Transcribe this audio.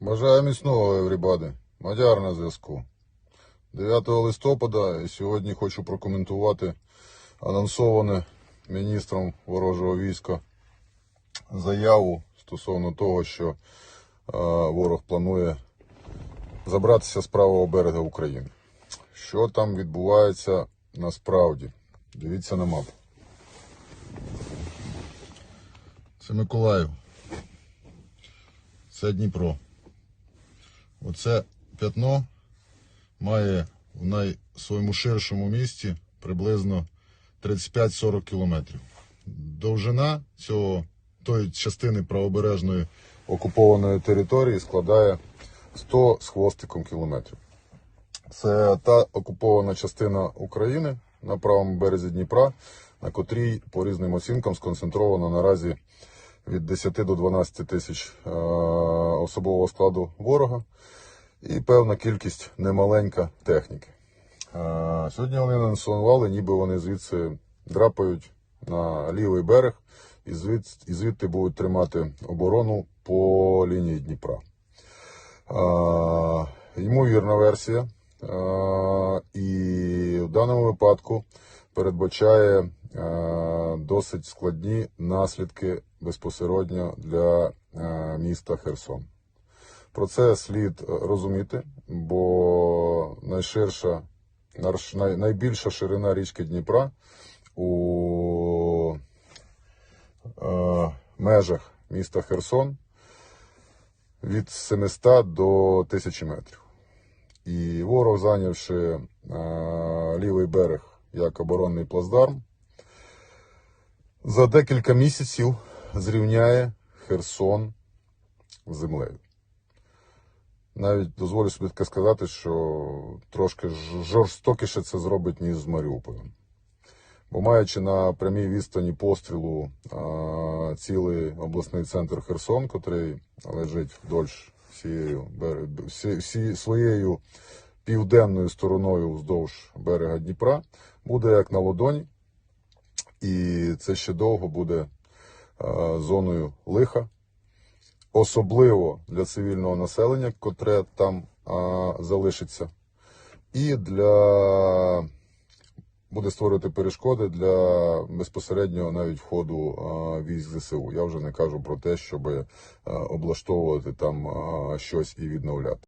Бажаю міцного, Еврібади. Мадяр на зв'язку. 9 листопада і сьогодні хочу прокоментувати анонсоване міністром ворожого війська заяву стосовно того, що е, ворог планує забратися з правого берега України. Що там відбувається насправді? Дивіться на мапу. Це Миколаїв. Це Дніпро. Оце п'ятно має в най своєму ширшому місті приблизно 35-40 кілометрів. Довжина цього тої частини правобережної окупованої території складає 100 з хвостиком кілометрів. Це та окупована частина України на правому березі Дніпра, на котрій по різним оцінкам сконцентровано наразі від 10 до 12 тисяч е, особового складу ворога і певна кількість немаленька техніки. Е, Сьогодні вони анонсували, ніби вони звідси драпають на лівий берег і звід- і звідти будуть тримати оборону по лінії Дніпра. Е, Ймовірна версія. І в даному випадку передбачає досить складні наслідки безпосередньо для е, міста Херсон. Про це слід е, розуміти, бо найширша, найбільша ширина річки Дніпра у е, межах міста Херсон від 700 до 1000 метрів. І ворог, зайнявши лівий берег як оборонний плацдарм, за декілька місяців зрівняє Херсон з землею. Навіть дозволю собі таке сказати, що трошки жорстокіше це зробить, ніж з Маріуполем. Бо маючи на прямій відстані пострілу а, цілий обласний центр Херсон, котрий лежить вдовж всією, всі, всі, своєю південною стороною вздовж берега Дніпра, буде як на ладоні, і це ще довго буде зоною лиха, особливо для цивільного населення, котре там а, залишиться, і для буде створювати перешкоди для безпосереднього навіть входу а, військ ЗСУ. Я вже не кажу про те, щоб облаштовувати там щось і відновляти.